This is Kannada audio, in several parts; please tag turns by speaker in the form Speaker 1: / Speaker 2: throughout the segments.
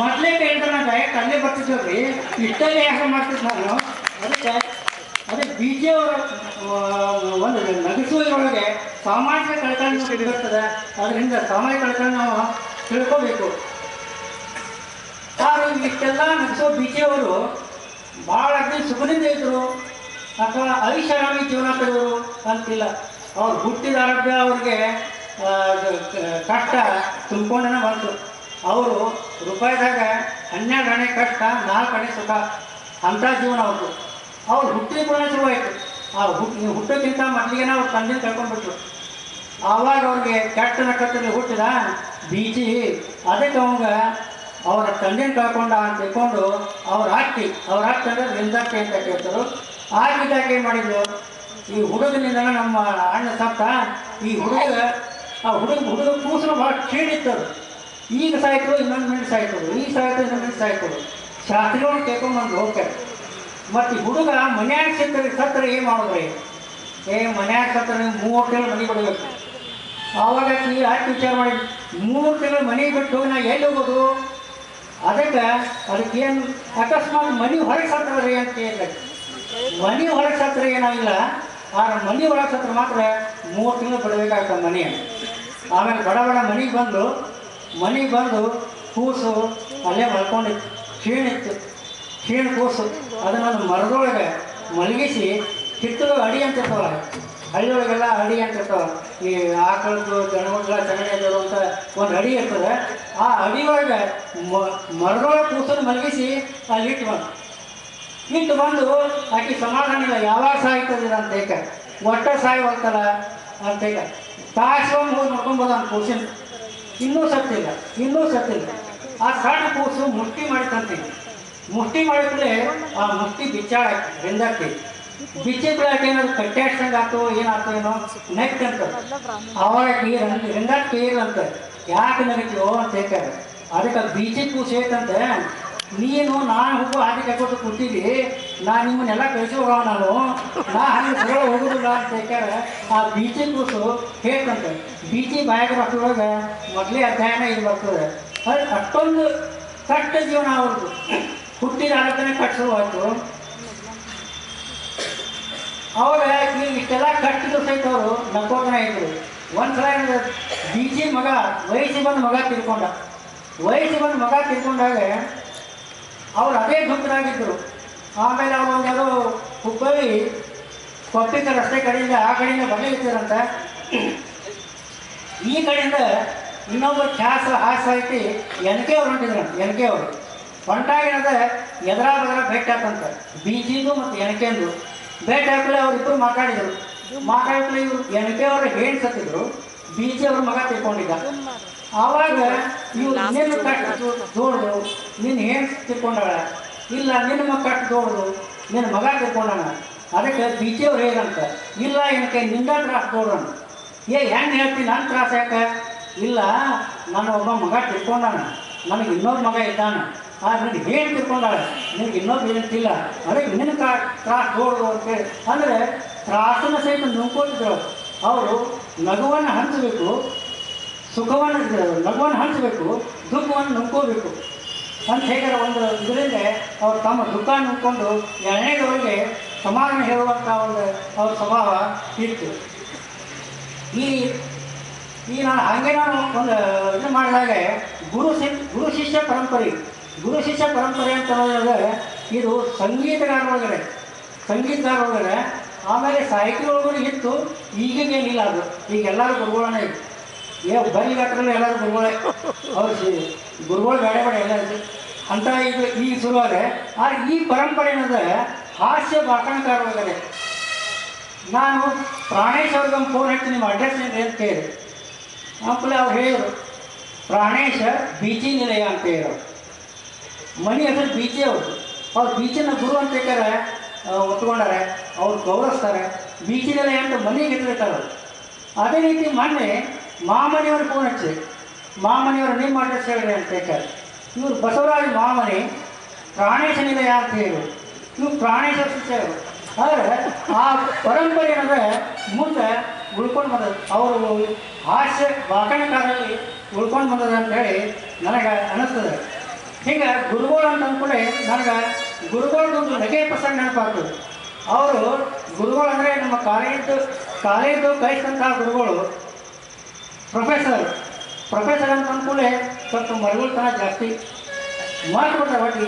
Speaker 1: ಮೊದಲೇ ಕೇಳಿದ್ರೆ ನಾನು ಡೈರೆಕ್ಟ್ ಅಲ್ಲೇ ಬರ್ತಿದ್ದೇವ್ರಿ ಇಷ್ಟಲ್ಲೇ ಯಾಕೆ ಮಾಡ್ತಿದ್ದೆ ನಾನು? ಅದಕ್ಕೆ, ಅದೇ ಬಿ ಜೆ ಅವರು ಒಂದು ನಗಿಸುವುದರೊಳಗೆ ಸಾಮಾಜಿಕ ಕಳಕಳಿ ಬರ್ತದೆ, ಅದರಿಂದ ಸಮಯ ಕಳಕಳಿ ನಾವು ತಿಳ್ಕೋಬೇಕು. ಯಾರು ಇಷ್ಟೆಲ್ಲ ನಗಿಸೋ ಬಿ ಜೆ ಅವರು ಭಾಳ ಅಗ್ನಿ ಸುಖದಿಂದ ಇದ್ದರು ಅಥವಾ ಐಷಾರಾಮಿ ಜೀವನ ತೆಗೆದರು ಅಂತಿಲ್ಲ. ಅವ್ರು ಹುಟ್ಟಿದ ಆರೋಗ್ಯ ಅವ್ರಿಗೆ ಕಷ್ಟ ತುಂಬಿಕೊಂಡೇ ಬಂತು ಅವರು ರೂಪಾಯಿದಾಗ ಹನ್ನೆರಡು ಹಣೆ ಕಷ್ಟ, ನಾಲ್ಕು ಹಣೆ ಸುಖ ಅಂಥ ಜೀವನ ಅವ್ರದ್ದು ಅವ್ರು ಹುಟ್ಟಿದ ಕೂಡ ಶುರುವಾಯಿತು. ಆ ಹುಟ್ಟು ಹುಟ್ಟೋಕ್ಕಿಂತ ಮೊದಲಿಗೆ ಅವ್ರು ತಂದೆ ಕಳ್ಕೊಂಡ್ಬಿಟ್ರು ಆವಾಗ ಅವ್ರಿಗೆ ಕೆಟ್ಟ ನಕ್ಷತ್ರದಲ್ಲಿ ಹುಟ್ಟಿದ ಬೀಜಿ ಅದಕ್ಕೆ ಅವಂಗ ಅವರ ತಂದೆನ ಕಳ್ಕೊಂಡ ಅಂತ ತಿಳ್ಕೊಂಡು ಅವ್ರ ಹಾಕಿ ಅವ್ರ ಹಾಕ್ತಂದ್ರೆ ಅಂದ್ರೆ ಅಂತ ಕೇಳ್ತಾರೆ. ಆಗಿದ್ದಾಗ ಏನು ಮಾಡಿದ್ರು ಈ ಹುಡುಗನಿಂದ ನಮ್ಮ ಅಣ್ಣ ಸತ್ತ ಈ ಹುಡುಗ, ಆ ಹುಡುಗ ಹುಡುಗ ಕೂಸರು ಭಾಳ ಕ್ಷೀಣಿತ್ತರು ಈಗ ಸಾಯ್ತು ಇನ್ನೊಂದು ಮಿನಿಟ್ ಸಾಯ್ತು ಈ ಸಾಯ್ತು ಇನ್ನೊಂದು ಮಿನಿಟ್ ಸಾಯ್ತು ಶಾಸ್ತ್ರಿಗಳು ಕೇಳ್ಕೊಂಡ್ಬಂದು ಹೋಗ್ತಾರೆ. ಮತ್ತು ಹುಡುಗ ಮನ್ಯಾಗ ಸಿಕ್ಕರೆ ಸತ್ತರೆ ಏನು ಮಾಡಿದ್ರಿ? ಏ, ಮನ್ಯಾಗ ಸತ್ತರೆ ನೀವು ಮೂರು ತಿಂಗಳು ಮನೆ ಬಿಡಬೇಕು ಆವಾಗ ನೀವು ಯಾಕೆ ವಿಚಾರ ಮಾಡಿ? ಮೂರು ತಿಂಗಳು ಮನೆ ಬಿಟ್ಟು ನಾ ಎಲ್ಲಿ ಹೋಗೋದು? ಅದಕ್ಕೆ ಅದಕ್ಕೇನು ಅಕಸ್ಮಾತ್ ಮನೆ ಹೊರಗೆ ಸತ್ತದ್ರಿ ಅಂತ ಕೇಳಿದ್ರೆ ಮನೆ ಹೊರಗೆ ಸತ್ರ ಏನಾಗಿಲ್ಲ. ಆದ್ರೆ ಮನೆ ಒಳಗೆ ಸತ್ರ ಮಾತ್ರ ಮೂರು ತಿಂಗಳು ಬಿಡಬೇಕಾಗ್ತದೆ ಮನೆ ಆಮೇಲೆ ಬಡ ಬಡ ಮನೆಗೆ ಬಂದು ಮನೆಗೆ ಬಂದು ಕೂಸು ಅಲ್ಲೇ ಮಲ್ಕೊಂಡಿತ್ತು ಕ್ಷೀಣಿತ್ತು. ಕ್ಷೀಣ ಕೂಸು ಅದನ್ನ ಮರದೊಳಗೆ ಮಲಗಿಸಿ ಕಿತ್ತಲು ಅಡಿ ಅಂತ ಇರ್ತಾವ ಹಳ್ಳಿಯೊಳಗೆಲ್ಲ ಅಡಿ ಅಂತ ಇರ್ತಾವ. ಈ ಆಕಳದ್ದು ದನಗಳ ಚಗಣಿಯದು ಅಂತ ಒಂದು ಅಡಿ ಇರ್ತದೆ. ಆ ಅಡಿ ಒಳಗೆ ಮರದೊಳಗೆ ಕೂಸನ್ನು ಮಲಗಿಸಿ ಅಲ್ಲಿ ಇಟ್ಟು ಬಂದು. ಇಟ್ಟು ಬಂದು ಆಕೆ ಸಮಾಧಾನ ಇಲ್ಲ ಯಾವಾಗ ಸಾಯ್ತದಿಲ್ಲ ಅಂತ ಏಕೆ ಒಟ್ಟ ಸಾಯಿ ಹೋಗ್ತಾರ ಅಂತ ಈಗ ತಾಸ್ಕೊಂಡು ಹೋಗಿ ನೋಡ್ಕೊಬೋದು ಅಂತ ಕೂಸಿನ ಇನ್ನೂ ಸತ್ತಿಲ್ಲ ಇನ್ನೂ ಸತ್ತಿಲ್ಲ ಆ ಸಣ್ಣ ಕೂಸು ಮುಷ್ಟಿ ಮಾಡಿತಂತೀನಿ ಮುಷ್ಟಿ ಮಾಡಿದ್ರೆ ಆ ಮುಷ್ಟಿ ಬಿಚ್ಚಾಳ ಹಿಂದಕ್ಕೆ ಬಿಚ್ಚಿ ಬಿಡಾಕೆ ಏನಾದ್ರು ಕಟ್ಟಾಡ್ಸಂಗೆ ಆಗ್ತೋ ಏನಾಗ್ತೋ ಏನೋ ನೆಕ್ಟ್ ಅಂತ. ಅವಾಗ ಕೀರ್ ಏನಂತ ಅಂತ, ಯಾಕೆ ನಗತೀವೋ ಅಂತ ಹೇಳ್ತಾರೆ ಅದಕ್ಕೆ ಬೀಚಿ ಕೂಸು ಐತಂತೆ ನೀನು, ನಾನು ಹುಬ್ಬು ಹಾಕಿ ಕಟ್ಕೊಟ್ಟು ಕೂತಿದ್ದಿ ನಾ ನಿಮ್ಮನ್ನೆಲ್ಲ ಕಳಿಸಿ ಹೋಗೋ ನಾನು. ನಾ ಹಂಗೆ ಸರಳ ಹೋಗೋದಿಲ್ಲ ಅಂತ ಹೇಳ್ತಾರೆ ಆ ಬೀಚಿ ಕೂಸು ಹೇಳ್ತಂತೆ. ಬೀಚಿ ಬಾಯಕ ಮಕ್ಕಳೊಳಗೆ ಮೊದಲೇ ಅಧ್ಯಯನ ಇದು ಬರ್ತದೆ ಅದು ಅಷ್ಟೊಂದು ಕಟ್ಟ ಜೀವನ ಅವ್ರದ್ದು ಹುಟ್ಟಿದ ಆಲೋಚನೆ ಕಟ್ಟಿಸುವಾಯ್ತು ಅವಾಗ ಈ ಇಷ್ಟೆಲ್ಲ ಕಟ್ಟಿದ್ರು ಸಹಿತ ಅವರು ನಕ್ಕೋತನ ಇದ್ರು. ಒಂದ್ಸಲ ಬೀಚಿ ಮಗ, ವಯಸ್ಸಿಗೆ ಬಂದು ಮಗ ತಿಳ್ಕೊಂಡ ವಯಸ್ಸಿಗೆ ಬಂದು ಮಗ ತಿಳ್ಕೊಂಡಾಗ ಅವ್ರು ಅದೇ ಭಕ್ತರಾಗಿದ್ದರು ಆಮೇಲೆ ಅವ್ರು ಯಾವುದೋ ಹುಬ್ಬಳ್ಳಿ ಕೊಟ್ಟಿದ್ದ ರಸ್ತೆ ಕಡೆಯಿಂದ ಆ ಕಡೆಯಿಂದ ಬರಲಿಕ್ಕಿರಂತ ಈ ಕಡೆಯಿಂದ ಇನ್ನೊಬ್ಬ ಖ್ಯಾಸ ಹಾಸ ಐತಿ ಎನ್ ಕೆ ಅವ್ರು ಹೊಂಟಿದ್ರಂತೆ ಎನ್ ಕೆ ಅವರು. ಹೊಂಟಾಗಿನದ ಎದರ ಬದರ ಭೇಟಿ ಹಾಕಂತ ಬಿ ಜಿಂದು ಮತ್ತು ಎನ್ ಕೆಂದು ಭೇಟಿ ಹಾಕಲೇ ಅವರಿಬ್ಬರು ಮಾತಾಡಿದರು. ಮಾತಾಡಲೇ ಇವರು ಎನ್ ಕೆ ಅವರು ಹೇಳಿ ಸತ್ತಿದ್ರು ಜಿ ಅವ್ರ ಮಗ ತಿಳ್ಕೊಂಡಿದ್ದ. ಆವಾಗ ನೀವು ನಿನ್ನ ಕಟ್ಟು ದೋಡ್ದು ನಿನ್ನ ಏನು ತಿಳ್ಕೊಂಡಾಳ ಇಲ್ಲ ನಿನ್ನ ಮಗ ಕಟ್ಟು ದೋಡ್ದು ನಿನ್ನ ಮಗ ತಿಳ್ಕೊಂಡಾನ ಅದಕ್ಕೆ ಬೀಚಿ ಅವ್ರು ಹೇಗಂತ ಇಲ್ಲ ಏನಕ್ಕೆ ನಿಂದ ತ್ರಾಸ ದೋಡೋಣ ಏ ಹೆಂಗೆ ಹೇಳ್ತೀನಿ ನನ್ನ ತ್ರಾಸ ಯಾಕೆ? ಇಲ್ಲ ನನ್ನ ಒಬ್ಬ ಮಗ ತಿಳ್ಕೊಂಡಾನ ನನಗೆ ಇನ್ನೊಬ್ಬ ಮಗ ಇದ್ದಾನೆ. ಆದ್ರೆ ನಿನಗೆ ಏನು ತಿಳ್ಕೊಂಡಾಳೆ ನಿನಗೆ ಇನ್ನೊಬ್ಬ ಏನಂತಿಲ್ಲ ಅದಕ್ಕೆ ನಿನ್ನ ಕಾ ತ್ರಾಸ ದೋಡ್ದು ಅಂತೇಳಿ ಅಂದರೆ ತ್ರಾಸನ ಸಹಿತ ನುಂಗ್ಕೊಂಡಿದ್ರು. ಅವರು ನಗುವನ್ನು ಹಂಚಬೇಕು. ಸುಖವನ್ನು ನಗುವನ್ನು ಹಂಚಬೇಕು, ದುಃಖವನ್ನು ನುಂಕೋಬೇಕು ಅಂತ ಹೇಗಾರ ಒಂದು ಇದರಿಂದ ಅವ್ರು ತಮ್ಮ ದುಃಖ ನುಂಕೊಂಡು ಎರಡನೇದವರಿಗೆ ಸಮಾಧಾನ ಹೇಳುವಂಥ ಒಂದು ಅವ್ರ ಸ್ವಭಾವ ಇತ್ತು. ಈ ಈ ನಾನು ಹಾಗೆ ನಾನು ಒಂದು ಇದು ಮಾಡಿದಾಗ ಗುರು ಶಿ ಗುರು ಶಿಷ್ಯ ಪರಂಪರೆ, ಗುರು ಶಿಷ್ಯ ಪರಂಪರೆ ಅಂತ ಹೇಳಿದ್ರೆ ಇದು ಸಂಗೀತಗಾರ ಒಳಗಡೆ ಸಂಗೀತಗಾರ ಒಳಗಡೆ ಆಮೇಲೆ ಸಾಹಿತ್ಯ ಒಳಗಡೆ ಇತ್ತು ಈಗೇನಿಲ್ಲ ಅದು. ಈಗ ಎಲ್ಲರೂ ಗುರುಗಳನ್ನೇ ಇತ್ತು ಏ ಬರೀ ಗಾತ್ರದಲ್ಲಿ ಎಲ್ಲರೂ ಗುರುಗಳೇ. ಅವ್ರು ಗುರುಗಳು ಬೇಡ ಬೇಡ ಎಲ್ಲ ಇತ್ತು. ಅಂತ ಈಗ ಈಗ ಶುರುವಾದ್ರೆ, ಆದರೆ ಈ ಪರಂಪರೆ ಏನಂದ್ರೆ, ಹಾಸ್ಯ ಭಾಷಣಕಾರ ಒಳಗಡೆ ನಾನು ಪ್ರಾಣೇಶ್ ಅವ್ರಿಗೆ ಒಂದು ಫೋನ್ ಹಚ್ಚಿ, ನಿಮ್ಮ ಅಡ್ರೆಸ್ ಏನ್ರಿ ಅಂತ ಕೇಳಿದೆ. ಆಮೇಲೆ ಅವ್ರು ಹೇಳಿದರು, ಪ್ರಾಣೇಶ ಬೀಚಿ ನಿಲಯ ಅಂತ ಹೇಳೋರು ಮಣಿ ಹೆಸರು ಬೀಚಿ ಅವರು. ಅವ್ರು ಬೀಚಿನ ಗುರು ಅಂತ ಹೇಳ್ತಾರೆ ಒತ್ಕೊಂಡಾರೆ ಅವ್ರು ಗೌರವಿಸ್ತಾರೆ. ಬೀಚಿ ನಿಲಯ ಅಂತ ಮನೆಗೆ ಅವ್ರು. ಅದೇ ರೀತಿ ಮೊನ್ನೆ ಮಾಮನಿಯವ್ರು ಫೋನ್ ಹಚ್ಚಿ, ಮಾಮನಿಯವರು ನಿಮ್ಮ ಅಡ್ರೆಸ್ ಹೇಳ್ರಿ ಅಂತ ಹೇಳ್ತಾರೆ ಇವರು ಬಸವರಾಜ ಮಾಮನಿ, ಪ್ರಾಣೇಶ ನಿಲಯ ಅಂತ ಹೇಳಿ. ಇವ್ರು ಪ್ರಾಣೇಶ ಶಿಷ್ಯರು ಆದರೆ ಆ ಪರಂಪರೆ ಏನಂದರೆ ಮುಂದೆ ಉಳ್ಕೊಂಡು ಬಂದದ್ದು. ಅವರು ಹಾಸ್ಯ ವಾಕಣಕಾರರಲ್ಲಿ ಉಳ್ಕೊಂಡು ಬಂದದ ಅಂತ ಹೇಳಿ ನನಗೆ ಅನ್ನಿಸ್ತದೆ ಹೀಗೆ ಗುರುಗಳು ಅಂತ ಅಂದ್ಕೊಳ್ಳಿ ನನಗೆ ಗುರುಗಳದೊಂದು ನಗೆ ಪ್ರಸಂಗ ನೆನಪಾಗ್ತದೆ. ಅವರು ಗುರುಗಳು ಅಂದರೆ ನಮ್ಮ ಕಾಲೇಜು ಕಾಲೇಜು ಕಲಿಸಿದಂತಹ ಗುರುಗಳು ಪ್ರೊಫೆಸರ್ ಪ್ರೊಫೆಸರ್ ಅಂತ ಅಂದ್ಕೊಳ್ಳಿ ಸ್ವಲ್ಪ ಮರುಗಳ್ತನ ಜಾಸ್ತಿ ಮಾಡ್ಕೊಡ್ತಾರೆ ಒಟ್ಟು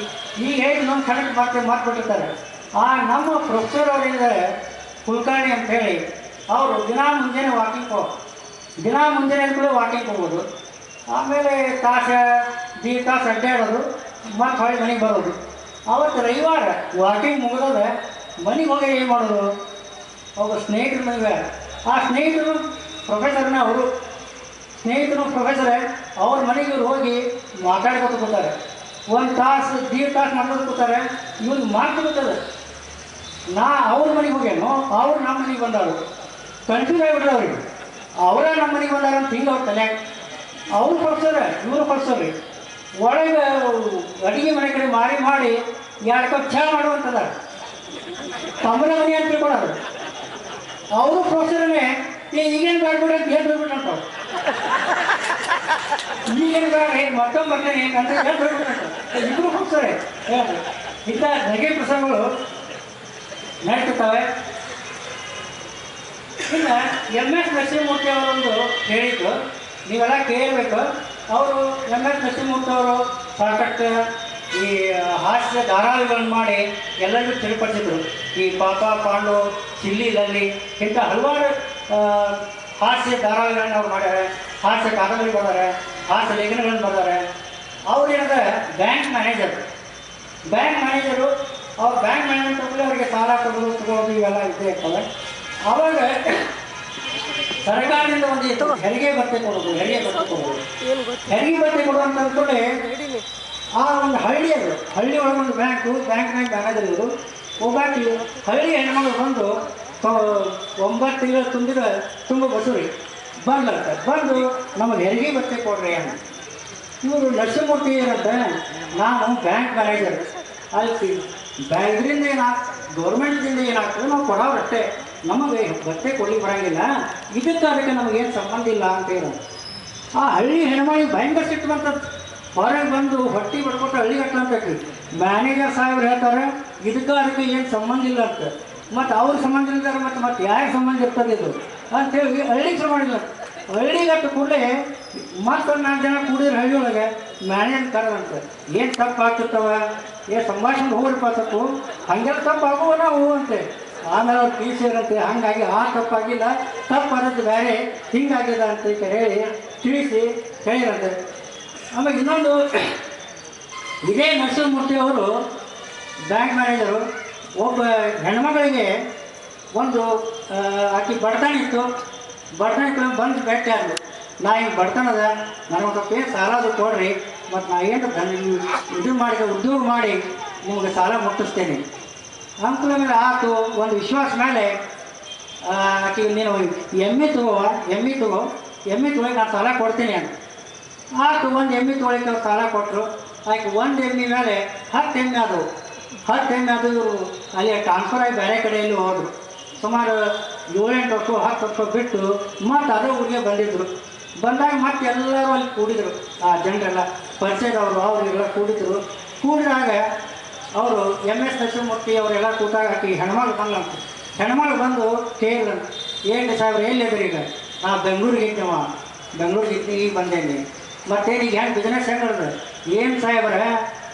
Speaker 1: ಈಗ ಹೇಗೆ ನಮ್ಮ ಕನೆಕ್ಟ್ ಮಾಡ್ತೀವಿ ಮಾಡ್ಕೊಟ್ಟಿರ್ತಾರೆ. ಆ ನಮ್ಮ ಪ್ರೊಫೆಸರ್ ಅವರಿದ್ದಾರೆ ಕುಲಕರ್ಣಿ ಅಂತ ಹೇಳಿ. ಅವರು ದಿನಾ ಮುಂಜಾನೆ ವಾಕಿಂಗ್ ಹೋಗಿ. ದಿನ ಮುಂಜಾನೆ ಕೂಡ ವಾಕಿಂಗ್ ಹೋಗೋದು. ಆಮೇಲೆ ತಾಸ, ದಿ ತಾಸು ಅಡ್ಡಾಡೋದು. ಮತ್ತು ಹೊಳೆ ಮನೆಗೆ ಬರೋದು. ಅವತ್ತು ರವಿವಾರ ವಾಕಿಂಗ್ ಮುಗಿದ್ರೆ ಮನೆಗೆ ಹೋಗಿ ಏನು ಮಾಡೋದು? ಒಬ್ಬ ಸ್ನೇಹಿತರ ಮನೆಗೆ ಆ ಸ್ನೇಹಿತರು ಪ್ರೊಫೆಸರ್ನ ಅವರು. ಸ್ನೇಹಿತರು ಪ್ರೊಫೆಸರ್, ಅವ್ರ ಮನೆಗೆ ಇವ್ರು ಹೋಗಿ ಮಾತಾಡ್ಕೊತ ಕೂತಾರೆ. ಒಂದು ತಾಸು, ದೀಡ್ ತಾಸು ಮಾಡ್ಕೊಂಡು ಕೂತಾರೆ. ಇವ್ರಿಗೆ ಗೊತ್ತದ ನಾ ಅವ್ರ ಮನೆಗೆ ಹೋಗ್ಯಾನು, ಅವ್ರು ನಮ್ಮ ಮನೆಗೆ ಬಂದವರು ಕನ್ಫ್ಯೂಸ್ ಆಗಿಬಿಟ್ರೆ ಅವ್ರಿಗೆ. ಅವರೇ ನಮ್ಮ ಮನೆಗೆ ಬಂದಾರ ಅಂತ ಹಿಂಗೆ ಅವ್ರ ತಲೆ ಅವ್ರು ಕೊಡ್ತಾರೆ ಇವರು ಕೊಡ್ತಾರೆ ಒಳಗೆ ಅಡುಗೆ ಮನೆ ಕಡೆ ಮಾರಿ ಮಾಡಿ ಎರಡು ಕಪ್ ಚಹಾ ಮಾಡುವಂತದ ತಮ್ಮನ ಮನೆ ಅಂತ ತಿಳ್ಕೊಳ್ಳೋದು ಅವರು ಪ್ರೊಫೆಸರೇ ಏ ಈಗೇನು ಬೇಡ್ಬಿಡ್ರಿ ಅಂತ ಏನು ಬಿಡ್ಬಿಟ್ಟಂತ ಈಗೇನು ಬೇಡ ಏನು ಮತ್ತೊಮ್ಮೆ ಬರ್ತೇನೆ ಅಂತ ಇಬ್ಬರು ಹೋಗ್ತಾರೆ. ಇಂಥ ನಗೆ ಪ್ರಸಂಗಗಳು ನಡೀತಿರ್ತವೆ. ಇನ್ನು ಎಂ ಎಸ್ ನರಸಿಂಹಮೂರ್ತಿ ಅವರೊಂದು ಹೇಳಿದ್ದು, ನೀವೆಲ್ಲ ಕೇಳಬೇಕು. ಅವರು ಎಂ ಎಸ್ ನರಸಿಂಹಮೂರ್ತಿ ಅವರು ಸಾಕಷ್ಟು ಈ ಹಾಸ್ಯ ಧಾರಾವಾಹಿಗಳನ್ನು ಮಾಡಿ ಎಲ್ಲರಿಗೂ ತಿಳಿಪಡಿಸಿದ್ರು. ಈ ಪಾಪ, ಪಾಂಡು, ಚಿಲ್ಲಿ ಲಲ್ಲಿ ಇಂಥ ಹಲವಾರು ಹಾಸ್ಯ ಧಾರಾವಾಹಿಗಳನ್ನ ಅವ್ರು ಮಾಡ್ಯಾರೆ, ಹಾಸ್ಯ ಕಾದಂಬರಿ ಬರ್ತಾರೆ ಹಾಸ್ಯ ಲೇಖನಗಳನ್ನು ಬರ್ತಾರೆ ಅವ್ರು ಏನಂದ್ರೆ ಬ್ಯಾಂಕ್ ಮ್ಯಾನೇಜರ್. ಬ್ಯಾಂಕ್ ಮ್ಯಾನೇಜರು, ಅವ್ರು ಬ್ಯಾಂಕ್ ಮ್ಯಾನೇಜರ್ ತಗೊಂಡು ಅವರಿಗೆ ಸಾಲ ಕೊಡೋದು ತಗೊಳ್ಳೋದು ಇವೆಲ್ಲ ಇದ್ದೇ ಇರ್ತವೆ. ಅವಾಗ ಸರ್ಕಾರದಿಂದ ಒಂದು ಇತ್ತು ಹೆರಿಗೆ ಬತ್ತೆ ಕೊಡೋದು, ಹೆರಿಗೆ ಬತ್ತೆ ಕೊಡೋದು. ಹೆರಿಗೆ ಬತ್ತೆ ಕೊಡುವಂತ ಆ ಒಂದು ಹಳ್ಳಿ ಅದು ಹಳ್ಳಿ ಒಳಗೊಂದು ಬ್ಯಾಂಕು ಬ್ಯಾಂಕು ಬ್ಯಾಂಕ್ನಾಗ ಮ್ಯಾನೇಜರ್ ಇವರು ಒಬ್ಬಾಕಿ ಹಳ್ಳಿ ಹೆಣ್ಮಗಳು ಬಂದು ಒಂಬತ್ತು ತಿಂಗಳು ತುಂಬಿದ್ರೆ ತುಂಬ ಬಸುರಿ. ಬಂದಂತ ಬಂದು ನಮಗೆ ಹೆರಿಗೆ ಬತ್ತೆ ಕೊಡ್ರಿ ಅಣ್ಣ ಇವರು ನರಸಿಂಹಮೂರ್ತಿ ಏನಂತೆ ನಾನು ಬ್ಯಾಂಕ್ ಮ್ಯಾನೇಜರ್. ಅಲ್ಲಿ ಬ್ಯಾಂಕ್ರಿಂದ ಏನಾಗ್ತದೆ ಗೌರ್ಮೆಂಟ್ದಿಂದ ಏನಾಗ್ತದೆ ನಾವು ಕೊಡೋರಷ್ಟೇ. ನಮಗೆ ಭತ್ತೆ ಕೊಡ್ಲಿ ಬರಂಗಿಲ್ಲ. ಇದಕ್ಕೆ ಅದಕ್ಕೆ ನಮಗೇನು ಸಂಬಂಧ ಇಲ್ಲ ಅಂತ ಹೇಳಿ ಆ ಹಳ್ಳಿ ಹೆಣ್ಮಳಿಗೆ ಭಯಂಕರ ಸಿಟ್ಟು ಹೊರಗೆ ಬಂದು ಹೊಟ್ಟಿ ಬಡ್ಕೊಟ್ಟು ಹಳ್ಳಿ ಕಟ್ಟಲಂತ ಮ್ಯಾನೇಜರ್ ಸಾಹೇಬ್ರು ಹೇಳ್ತಾರೆ, ಇದಕ್ಕೆ ಅದಕ್ಕೆ ಏನು ಸಂಬಂಧ ಇಲ್ಲ ಅಂತ. ಮತ್ತು ಅವ್ರ ಸಂಬಂಧ ಇದ್ದಾರೆ ಮತ್ತು ಮತ್ತೆ ಯಾರ ಸಂಬಂಧ ಇರ್ತದೆ ಇದು? ಅಂತೇಳಿ ಹಳ್ಳಿ ಇಲ್ಲ ಹಳ್ಳಿಗಟ್ಟು ಕೂಡಲೇ ಮತ್ತೊಂದು ನಾಲ್ಕು ಜನ ಕೂಡಿದ್ರೆ ಹಳ್ಳಿ ಒಳಗೆ ಮ್ಯಾನೇಜ್ ಕರೆದಂತೆ, ಏನು ತಪ್ಪು ಆಗ್ತಿರ್ತವ? ಏ, ಸಂಭಾಷಣೆ ಹೋಗ್ರಿಪ್ಪ ತಪ್ಪು. ಹಂಗೆಲ್ಲ ತಪ್ಪು ಆಗುವ ನಾವು ಅಂತೆ. ಆಮೇಲೆ ಅವ್ರು ಪಿ ಸಿ ಇರಂತೆ ಹಾಗಾಗಿ ಆ ತಪ್ಪಾಗಿಲ್ಲ, ತಪ್ಪು ಅನ್ನೋದು ಬೇರೆ ಹಿಂಗಾಗಿದೆ ಅಂತ ಹೇಳಿ ತಿಳಿಸಿ ಹೇಳಿರಂತೆ. ಆಮೇಲೆ ಇನ್ನೊಂದು, ಇದೇ ನರಸಿಂಹಮೂರ್ತಿ ಅವರು ಬ್ಯಾಂಕ್ ಮ್ಯಾನೇಜರು. ಒಬ್ಬ ಹೆಣ್ಮಗಳಿಗೆ ಒಂದು ಆಕೆ ಬಡತನ ಇತ್ತು. ಬಡತನ ಬಂದು ಭೇಟಿ ಆದರು ನಾ ಹಿಂಗೆ ಬಡತನದ ನನಗೊಂದು ಸಾಲ ಅದು ಕೊಡ್ರಿ, ಮತ್ತು ನಾ ಏನು ಇದು ಮಾಡಿ ಉದ್ಯೋಗ ಮಾಡಿ ನಿಮಗೆ ಸಾಲ ಮುಟ್ಟಿಸ್ತೇನೆ. ಅಂಕಲ ಮೇಲೆ ಆತು, ಒಂದು ವಿಶ್ವಾಸ ಮೇಲೆ ಆಕೆ ನೀನು ಎಮ್ಮೆ ತಗೋ ಎಮ್ಮೆ ತಗೋ, ಎಮ್ಮೆ ತೊಗೊಳಗೆ ನಾನು ಸಾಲ ಕೊಡ್ತೀನಿ ಅಂತ ಆತು ಒಂದು ಎಮ್ಮೆ ತೊಗೊಳಕ್ಕೆ ಸಾಲ ಕೊಟ್ಟರು ಆಕೆ ಒಂದು ಎಮ್ಮೆ ಮೇಲೆ ಹತ್ತು ಎಮ್ಮೆ ಆದವು. ಹತ್ತು ಟೈಮ್ ಅದು ಅಲ್ಲಿ ಟ್ರಾನ್ಸ್ಫರ್ ಆಗಿ ಬೇರೆ ಕಡೆಯಲ್ಲಿ ಹೋದರು. ಸುಮಾರು ಏಳೆಂಟು ವರ್ಷ, ಹತ್ತು ವರ್ಷ ಬಿಟ್ಟು ಮತ್ತು ಅದೇ ಊರಿಗೆ ಬಂದಿದ್ದರು ಬಂದಾಗ ಮತ್ತೆ ಎಲ್ಲರೂ ಅಲ್ಲಿ ಕೂಡಿದರು. ಆ ಜನರೆಲ್ಲ, ಪರಿಚಯದವರು ಅವರೆಲ್ಲ ಕೂಡಿದ್ರು. ಕೂಡಿದಾಗ ಅವರು ಎಂ ಎಸ್ ನರಸಿಂಹಮೂರ್ತಿ ಅವರೆಲ್ಲ ಕೂತಾಗ ಹಾಕಿ ಹೆಣ್ಮಗಳು ಬಂದಂತ ಹೆಣ್ಮಗಳು ಬಂದು ಕೇಳಿದ್ರು ಏನು ಸಾಹೇಬ್ರು ಎಲ್ಲಿದ್ರಿ ಈಗ? ನಾ ಬೆಂಗಳೂರಿಗೆ ಇದ್ದೀವ ಬೆಂಗಳೂರಿಗೆ ಇದ್ದೀನಿ ಈಗ ಬಂದೇನಿ ಮತ್ತೇನು, ಈಗ ಹೆಂಗೆ ಬಿಸ್ನೆಸ್ ಹೆಂಗೆ ನಡೆದ ಏನು ಸಾಹೇಬ್ರ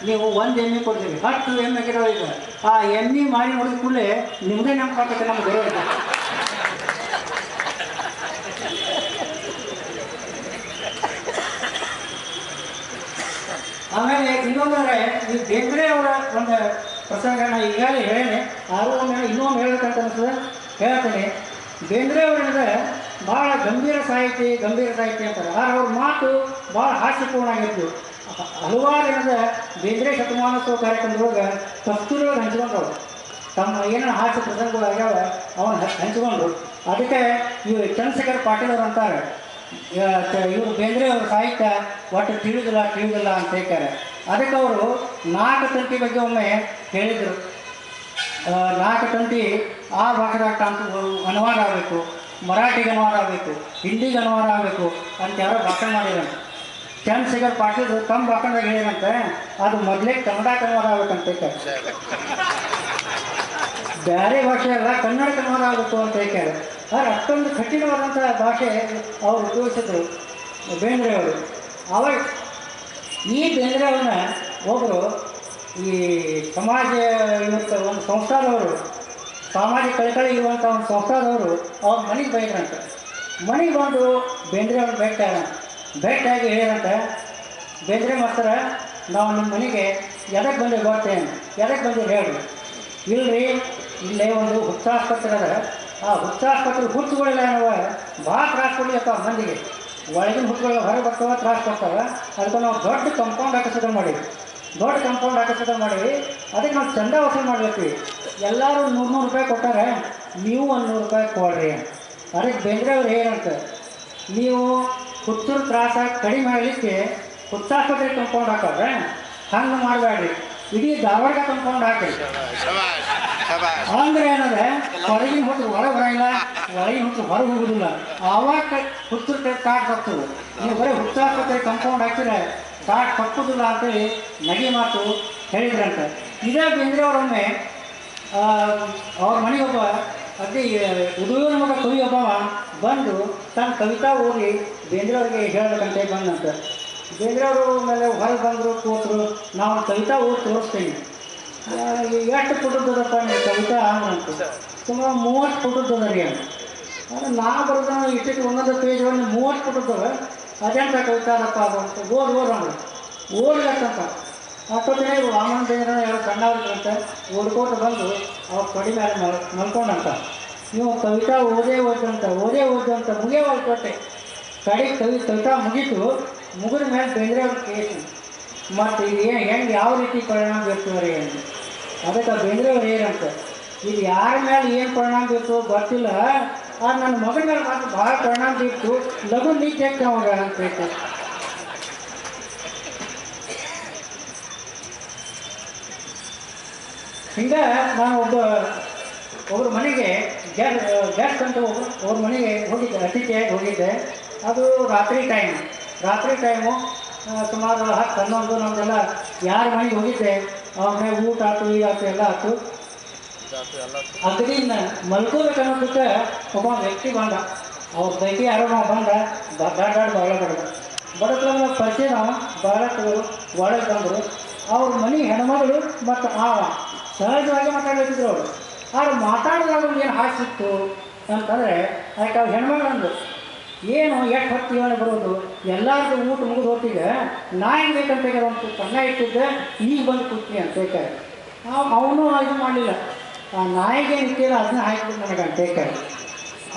Speaker 1: ನೀವು ಒಂದು ಎಮ್ಮೆ ಕೊಡ್ತೀರಿ. ಹತ್ತು ಎಮ್ಮೆ ಗಿಡ ಇದೆ. ಆ ಎಮ್ಮೆ ಮಾಡಿ ನೋಡಿದ ಕೂಡಲೇ ನಿಮ್ಮದೇ ನಮ್ಮ ನಮ್ಗೆ ಬರೋದು ಆಮೇಲೆ ಇನ್ನೊಂದರೆ ಈ ಬೇಂದ್ರೆ ಅವರ ಒಂದು ಪ್ರಸಂಗನ ಈಗಾಗಲೇ ಹೇಳೇನೆ ಆರು ಇನ್ನೊಂದು ಹೇಳ್ಬೇಕಂತ ಅನಿಸ್ತದೆ. ಹೇಳ್ತೇನೆ. ಬೇಂದ್ರೆ ಅವರಿಂದ ಭಾಳ ಗಂಭೀರ ಸಾಹಿತಿ ಗಂಭೀರ ಸಾಹಿತಿ ಅಂತಾರೆ. ಆದರೆ ಅವ್ರ ಮಾತು ಭಾಳ ಹಾಸ್ಯಪೂರ್ಣ ಆಗಿತ್ತು ಹಲವಾರು ಏನದ ಬೇಂದ್ರೆ ಶತಮಾನೋತ್ಸವ ಕಾರ್ಯಕ್ರಮದೊಳಗೆ ಅವ್ರು ಹಂಚ್ಕೊಂಡವ್ರು ತಮ್ಮ ಏನೇನು ಹಾಸ್ಯ ಪ್ರಸಂಗಗಳು ಆಗ್ಯಾವ, ಅವನ್ನ ಹಂಚ್ಕೊಂಡ್ರು. ಅದಕ್ಕೆ ಇವರು ಚಂದ್ರಶೇಖರ್ ಪಾಟೀಲ್ ಅಂತಾರೆ. ಇವರು ಬೇಂದ್ರೆ ಅವರ ಸಾಹಿತ್ಯ ಒಟ್ಟು ತಿಳಿದಿಲ್ಲ ತಿಳಿದಿಲ್ಲ ಅಂತ ಹೇಳ್ತಾರೆ. ಅದಕ್ಕೆ ಅವರು ನಾಲ್ಕು ತಂತಿ ಬಗ್ಗೆ ಒಮ್ಮೆ ಹೇಳಿದರು. ನಾಲ್ಕು ತಂತಿ ಆ ಭಾಗದ ಟ್ರಾನ್ಸ್ ಅನುವಾದ ಆಗಬೇಕು. ಮರಾಠಿಗೆ ಅನುವಾದ ಆಗಬೇಕು, ಹಿಂದಿಗೆ ಅನುವಾದ ಆಗಬೇಕು ಅಂತ ಯಾರೋ ಭಾಷಣ ಮಾಡಿದ್ದಾನೆ ಚಂದ್ರಶೇಖರ್ ಪಾಟೀಲ್ ತಮ್ಮ ಭಾಷಣದಾಗ ಹೇಳಿದಂತೆ, ಅದು ಮೊದಲೇ ಕನ್ನಡ ಅನುವಾದ ಆಗ್ಬೇಕಂತ ಬೇರೆ ಭಾಷೆ ಅಲ್ಲ ಕನ್ನಡ ಅನುವಾದ ಆಗಬೇಕು ಅಂತ ಹೇಳ್ತಾರೆ ಆದರೆ ಅಷ್ಟೊಂದು ಕಠಿಣವಾದಂಥ ಭಾಷೆ ಅವರು ಉಪಯೋಗಿಸಿದ್ರು ಬೇಂದ್ರೆ ಅವರು. ಅವಾಗ ಈ ಬೇಂದ್ರೆ ಅವ್ರನ್ನ ಒಬ್ಬರು ಈ ಸಮಾಜ ಇವತ್ತು ಒಂದು ಸಂಸ್ಥಾದವರು ಸಾಮಾಜಿಕ ಕಳಕಳಿ ಇರುವಂಥ ಒಂದು ಸಂಸ್ಥಾದವರು ಅವ್ರ ಮನೆಗೆ ಬೈದ್ರಂತೆ. ಮನೆಗೆ ಬಂದು ಬೇಂದ್ರೆ ಅವ್ರು ಭೇಟಿ ಭೇಟಿಯಾಗಿ ಹೇಳಿರಂತೆ ಬೇಂದ್ರೆ ಮಾಸ್ತರ, ನಾವು ನಿಮ್ಮ ಮನೆಗೆ ಎದಕ್ಕೆ ಬಂದು ಬರ್ತೇನೆ ಎದಕ್ಕೆ ಬಂದು ಹೇಳಿ ಇಲ್ರಿ, ಇಲ್ಲೇ ಒಂದು ಹುಚ್ಚಾಸ್ಪತ್ರೆ ಅದ. ಆ ಹುಚ್ಚಾಸ್ಪತ್ರೆ ಹುಚ್ಚುಗಳೆಲ್ಲ ಏನವ ಭಾಳ ತ್ರಾಸ ಕೊಡ್ಲಿಕ್ಕ ಮಂದಿಗೆ. ಒಳಗಿನ ಹುಚ್ಚುಗಳು ಹೊರಗೆ ಬರ್ತಾವ ತ್ರಾಸ ಕೊಡ್ತಾವ ಅದಕ್ಕೆ ನಾವು ದೊಡ್ಡ ಕಂಪೌಂಡ್ ಹಾಕಿಸೋದು ಮಾಡೀವಿ ದೊಡ್ಡ ಕಂಪೌಂಡ್ ಹಾಕಿಸೋದು ಮಾಡಿರಿ ಅದಕ್ಕೆ ನಾವು ಚಂದ ವಸೂಲಿ ಮಾಡ್ಲತ್ತೀವಿ ಎಲ್ಲರೂ ನೂರು ನೂರು ರೂಪಾಯಿ ಕೊಟ್ಟಾರೆ, ನೀವು ಒಂದು ನೂರು ರೂಪಾಯಿ ಕೊಡ್ರಿ. ಅದಕ್ಕೆ ಬೇಂದ್ರೆ ಅವ್ರು ಏನಂತ, ನೀವು ಹುಚ್ಚೂರು ತ್ರಾಸ ಕಡಿಮೆ ಮಾಡಲಿಕ್ಕೆ ಹುಚ್ಚಾಸ್ಪತ್ರೆ ಕಂಪೌಂಡ್ ಹಾಕೋದ್ರೆ ಹಂಗೆ ಮಾಡಬೇಡ್ರಿ. ಇಡೀ ಧಾರವಾಡ ಕಂಪೌಂಡ್ ಹಾಕಿ. ಅಂದ್ರೆ ಏನಂದ್ರೆ, ಹೊರಗಿನ ಹುಟ್ಟು ಹೊರಗೆ ಬರಂಗಿಲ್ಲ ಒಳಗಿನ ಹುಟ್ಟು ಹೊರಗೆ ಹೋಗುದಿಲ್ಲ. ಆವಾಗ ಹುತ್ತೂರು ಕಾಟ್ ಬರ್ತದೆ ನೀವು ಬರೀ ಹುಚ್ಚಾಸ್ಪತ್ರೆ ಕಂಪೌಂಡ್ ಹಾಕಿದ್ರೆ ಕಾಟ್ ತಪ್ಪುದಿಲ್ಲ ಅಂತೇಳಿ ನಗೆ ಮಾತು ಹೇಳಿದ್ರಂತೆ. ಇದೇ ಬೇಂದ್ರೆ ಅವರೊಮ್ಮೆ ಅವ್ರ ಮನೆಗೊಬ್ಬ, ಅತಿ ಉದುವಿನ ಮಗ ಕವಿ ಬಂದು ತನ್ನ ಕವಿತಾ ಓದಿ ಬೇಂದ್ರೆ ಅವ್ರಿಗೆ ಹೇಳಬೇಕಂತೆ ಬಂದಂತೆ. ಬೇಂದ್ರೆ ಅವರು ಮೇಲೆ ಹೊರಗೆ ಬಂದರು, ಕೂತರು, ನಾವು ಕವಿತಾ ಓದಿ ತೋರಿಸ್ತೀನಿ. ಎಷ್ಟು ಪುಟದ್ದದಪ್ಪ ನೀವು ಕವಿತಾ ಅಂತ ಸುಮಾರು ಮೂವತ್ತು ಪುಟದ್ದದ ರೀ ಅಂತ ನಾ ಬರೆದ ಇಟ್ಟಿಟ್ಟು ಒಂದೊಂದು ಪೇಜ್ ಒಂದು ಮೂವತ್ತು ಪುಟದ್ದವ ಅದೆಂತ ಕವಿತಾ ಅದಪ್ಪ ಅದು ಅಂತ. ಓದ್ ಅಂದ್ರೆ. ಅಷ್ಟೊತ್ತಿನ ಇವರು ವಾಮನ ದೇವರ ಯಾರೋ ಸಣ್ಣವ್ರಂತ ಓಡ್ಕೋತ ಬಂದು ಅವ್ರ ಕಡಿ ಮೇಲೆ ಮಲ್, ಮಲ್ಕೊಂಡಂತ. ನೀವು ಕವಿತಾ ಓದೇ ಓದಂತ ಓದೇ ಓದಂತ ಮುಗಿಯೋ ಓದ್ಕೊಟ್ಟೆ ಕಡೆ ಕವಿ, ಕವಿತಾ ಮುಗೀತು, ಮುಗಿದ ಮೇಲೆ ಬೇಂದ್ರೆ ಅವ್ರ ಕೇಳಿ ಮತ್ತು ಇದು ಏನು, ಹೆಂಗೆ, ಯಾವ ರೀತಿ ಪರಿಣಾಮ ಬೀರ್ತವ್ರಿ ಅಂತ. ಅದಕ್ಕೆ ಬೇಂದ್ರೆ ಅವ್ರು ಏನಂತ? ಇದು ಯಾರ ಮೇಲೆ ಏನು ಪರಿಣಾಮ ಬೀರ್ತೋ ಗೊತ್ತಿಲ್ಲ. ಆದ್ರೆ ನನ್ನ ಮಗನ ಮೇಲೆ ಮಾತ್ರ ಭಾಳ ಪರಿಣಾಮ ಬೀರ್ತು. ಲಘು ನಿತ್ಯಕ್ಕೆ ಅವಾಗ ಅಂತ ಹಿಂಗೆ ನಾನು ಒಬ್ಬ ಒಬ್ಬರ ಮನೆಗೆ ಗ್ಯಾಸ್ ಗ್ಯಾಸ್ ಅಂತ ಅವ್ರ ಮನೆಗೆ ಹೋಗಿದ್ದೆ ಅತಿಥಿಯಾಗಿ ಹೋಗಿದ್ದೆ. ಅದು ರಾತ್ರಿ ಟೈಮ್ ರಾತ್ರಿ ಟೈಮು ಸುಮಾರು ಹತ್ತು ಹನ್ನೊಂದು, ನಮ್ದೆಲ್ಲ ಯಾರ ಮನೆಗೆ ಹೋಗಿದ್ದೆ ಅವ್ರ ಊಟ ಆಯ್ತು ಈ ಆಯ್ತು ಎಲ್ಲ ಆಯ್ತು ಅಗದಿನ ಮಲ್ಕೋಬೇಕನ್ನೋದಕ್ಕೆ ಒಬ್ಬ ವ್ಯಕ್ತಿ ಬಂದ. ಅವ್ರ ಪೈಕಿ ಯಾರೋ ಬಂದ. ಬಾಡಾಡ್ ಬಹಳ ಬಡದ ಬಡತನ ನಾವು ಬಾಳಕರು ಒಳಗೆ ಬಂದರು. ಅವ್ರ ಮನೆ ಹೆಣ್ಮಗಳು ಮತ್ತು ಆವ ಸಹಜವಾಗಿ ಮಾತಾಡ್ತಿದ್ರು ಅವರು. ಆದ್ರೆ ಮಾತಾಡಿದಾಗ ಏನು ಹಾಸಿತ್ತು ಅಂತಂದರೆ, ಅದಕ್ಕೆ ಅವ್ರು ಹೆಣ್ಮಗಳು ಅಂದರು. ಏನು ಎಷ್ಟು ಹೊತ್ತು ಜೀವನ ಬರೋದು? ಎಲ್ಲರಿಗೂ ಊಟ ಮುಗಿದು ಹೊತ್ತಿಗೆ ನಾ ಏನು ಬೇಕಂತ ಒಂದು ಸಣ್ಣ ಇಟ್ಟಿದ್ದೆ ಈಗ ಬಂದು ಕೂತೀನಿ ಅಂತ ಅವನು ಇದು ಮಾಡಲಿಲ್ಲ. ಆ ನಾಯಿಗೆ ನಿಂತಿಲ್ಲ ಅದನ್ನ ಹಾಕಿಬಿಟ್ಟು ನನಗೆ ಬೇಕಾರೆ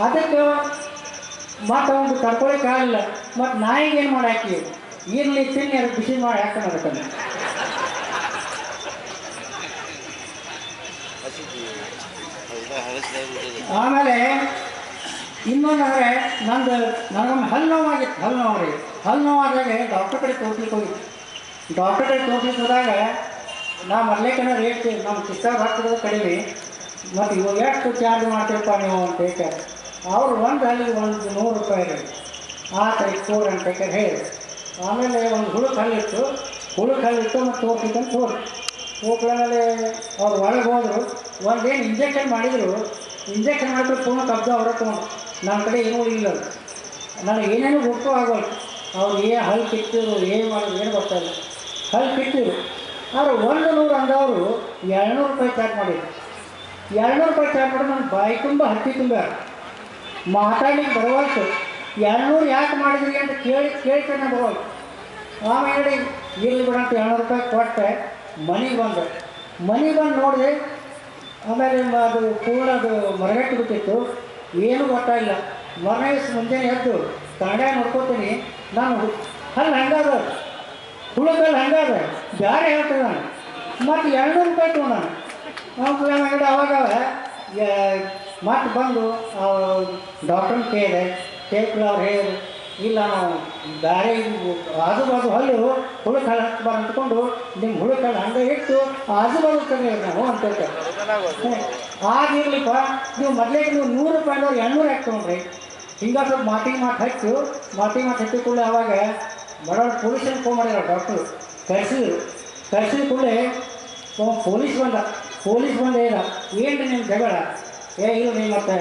Speaker 1: ಅದಕ್ಕೆ ಮತ್ತು ಅವನು ತಡ್ಕೊಳಕ್ಕೆ ಆಗಲಿಲ್ಲ. ಮತ್ತು ನಾಯಿಗೆ ಏನು ಮಾಡಿ ಹಾಕಿ? ಇರಲಿ, ತಿನ್ನಿ ಅದು ಬಿಸಿ ಮಾಡಿ ಹಾಕೋಣ ಅದಕ್ಕೆ ಆಮೇಲೆ ಇನ್ನೊಂದು ಅಂದರೆ ನಂದು ನನಗೊಮ್ಮೆ ಹಲ್ಲು ನೋವಾಗಿತ್ತು ಹಲ್ಲು ನೋವು ರೀ. ಹಲ್ಲು ನೋವಾದಾಗ ಡಾಕ್ಟರ್ ಕಡೆ ತೋರಿಸ್ಲಿಕ್ಕೆ ಹೋಗಿ ಡಾಕ್ಟರ್ ಕಡೆ ತೋರಿಸಿದಾಗ ನಾ ಮೊದಲೇಕನ ರೇಟ್ ನಮ್ಮ ಕಿಸ್ತಾಗ ಹಾಕಿರೋದು ಕಡಿಮೆ, ಮತ್ತು ಇವಾಗ ಎಷ್ಟು ಚಾರ್ಜ್ ಮಾಡ್ತೀರಪ್ಪ ನೀವು ಅಂತ ಹೇಳ್ತಾರೆ. ಅವರು ಒಂದು ಹಲ್ಲಿಗೆ ಒಂದು ನೂರು ರೂಪಾಯಿ ರೀ ಆ ಟೈಪ್ ಫೋರ್ ಅಂತ ಹೇಳಿ. ಆಮೇಲೆ ಒಂದು ಹುಳುಕ್ ಹಲ್ಲಿತ್ತು ಹುಳುಕ್ ಹಲ್ಲಿತ್ತು ಮತ್ತು ತೋರ್ಸಿಕ್ಕಂತ ಹೋದ್ರು ಹೋಗ್ಲಾಮೇಲೆ ಅವ್ರು ಒಳಗೆ ಹೋದರು, ಒಂದೇನು ಇಂಜೆಕ್ಷನ್ ಮಾಡಿದರು ಇಂಜೆಕ್ಷನ್ ಮಾಡಿದ್ರೆ ಫೋನ್ ಕಬ್ಜ ಅವರ ತೊಗೊಂಡು ನಮ್ಮ ಕಡೆ ಏನೂ ಇಲ್ಲ. ನನಗೆ ಏನೇನು ಗೊತ್ತು ಆಗೋಲ್ಲ. ಅವ್ರು ಏನು ಹಲ್ಲು ಕಿತ್ತಿರು ಏನು ಮಾಡೋದು, ಏನು ಗೊತ್ತಾಗಲ್ಲ ಹಲ್ಲು ಕಿತ್ತಿರು ಆದ್ರೆ ಒಂದು ನೂರು ಅಂದವರು ಎರಡುನೂರು ರೂಪಾಯಿ ಚಾರ್ಜ್ ಮಾಡಿದ್ರು. ಎರಡುನೂರು ರೂಪಾಯಿ ಚಾರ್ಜ್ ಮಾಡಿ ನನ್ನ ಬಾಯಿ ತುಂಬ ಹತ್ತಿ ತುಂಬ ಮಾತಾಡಲಿಕ್ಕೆ ಬರವಲ್ತು. ಎರಡುನೂರು ಯಾಕೆ ಮಾಡಿದ್ರಿ ಅಂತ ಕೇಳಿ ಕೇಳ್ತಾನೆ ಬರೋದು ಆಮೇಲೆ ಇಲ್ಲಿ ಬಿಡ ಅಂತ ಎರಡುನೂರು ರೂಪಾಯಿ ಕೊಟ್ಟೆ. ಮನೆಗೆ ಬಂದೆ. ಮನೆಗೆ ಬಂದು ನೋಡಿದೆ, ಆಮೇಲೆ ಅದು ಪೂರ್ಣ ಅದು ಮರಗಟ್ಟು ಬಿಟ್ಟಿತ್ತು. ಏನೂ ಗೊತ್ತಾಗಿಲ್ಲ ಮರನೇ ಮುಂಜಾನೆ ಎದ್ದು ಕನ್ನಡ ನೋಡ್ಕೋತೀನಿ. ನಾನು ಅಲ್ಲಿ ಹಂಗಾದ ಹುಳುಕಲ್ಲಿ ಹಂಗಾದ ಬ್ಯಾರೆ ಹೇಳ್ತೇವೆ ನಾನು. ಮತ್ತು ಎರಡು ರೂಪಾಯಿ ತೊಗೊಂಡು ನಾನು. ಆಮೇಲೆ ಅವಾಗ ಮತ್ತೆ ಬಂದು ಡಾಕ್ಟ್ರನ್ನ ಕೇಳಿದೆ. ಕೇಳ್ಕೊಳ್ಳಿ ಅವ್ರು ಹೇಳಿದ್ರು, ಇಲ್ಲ ನಾವು ಬೇರೆ ಆಜು ಬಾಜು ಹಲ್ಲು ಹುಳುಕ್ ಕಾಳು ಹತ್ಬಾರ ಅಂದ್ಕೊಂಡು ನಿಮ್ಮ ಹುಳು ಕಾಳು ಹಂಗೆ ಇಟ್ಟು ಆಜು ಬಾಜು ಕಡೆ ನಾವು ಅಂತ ಹೇಳ್ತೇವೆ ಆಗಿರ್ಲಿಪ್ಪ ನೀವು ಮೊದಲೇ ನೀವು ನೂರು ರೂಪಾಯಿ ಎರಡುನೂರು ಹಾಕಿ ತೊಗೊಂಡ್ರಿ ಹಿಂಗೆ ಸ್ವಲ್ಪ ಮಾತಿಗೆ ಮಾತು ಹಚ್ಚು, ಮಾತಿಗೆ ಮಾತು ಹಚ್ಚಿಕೊಳ್ಳಿ ಅವಾಗ ಬಡವ್ರು ಪೊಲೀಸನ್ನು ಫೋನ್ ಮಾಡಿದ್ರು ಡಾಕ್ಟ್ರು. ಕರೆಸಿದ್ರು ಕರೆಸಿದ ಕೂಡಲೇ ಪೊಲೀಸ್ ಬಂದ. ಪೊಲೀಸ್ ಬಂದ ಏನ? ಏನು ನಿಮ್ಮ ಜಗಳ? ಏ ಇಲ್ಲ ನೀವು ಮತ್ತೆ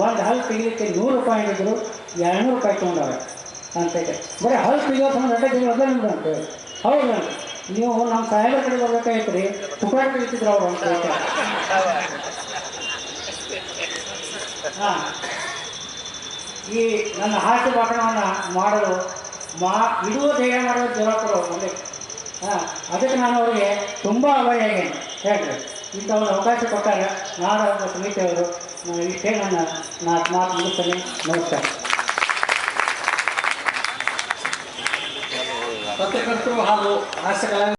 Speaker 1: ಒಂದು ಹಲ್ಲು ತೆಗಿಲಿಕ್ಕೆ ನೂರು ರೂಪಾಯಿ ಇದ್ರು ಎರಡುನೂರು ರೂಪಾಯಿ ತೊಗೊಂಡವ್ರೆ ಅಂತ ಹೇಳಿ. ಬರೀ ಹಲ್ಲು ತೆಗಿಯೋ ಸಂಬಂಧ ಅಡ್ಡ ಅದ ನಿಮ್ದು ಅಂತ ಹೇಳಿ. ಹೌದು ನೀವು ನಮ್ಮ ಸಾಹೇಬರ ಕಡೆ ಬರ್ಬೇಕಾಯ್ತು ರೀ ತುಪಾಯಿ ತೆಗಿತಿದ್ರು ಅವರು ಅಂತ ಹಾಂ. ಈ ನನ್ನ ಹಾಸ್ಯ ಭಾಷಣವನ್ನು ಮಾಡಲು ಮಾ ಇಡುವ ಹೇಗೆ ಮಾಡುವ ಜವಾಬ್ದಾರು ಒಂದೇ, ಹಾಂ, ಅದಕ್ಕೆ ನಾನು ಅವರಿಗೆ ತುಂಬ ಅಭಯಾಗೇನೆ ಹೇಳ್ರಿ ಇಂಥ ಒಂದು ಅವಕಾಶ ಕೊಟ್ಟಾಗ ನಾಡ ಸಮಿತಿಯವರು ಇಷ್ಟೇ ನನ್ನ ನಾಲ್ಕು ಮಾತು ಮುಗಿಸ್ತೇನೆ. ನಮಸ್ಕಾರ.
Speaker 2: ಪತ್ರಕರ್ತರು ಹಾಗೂ ಹಾಸ್ಯ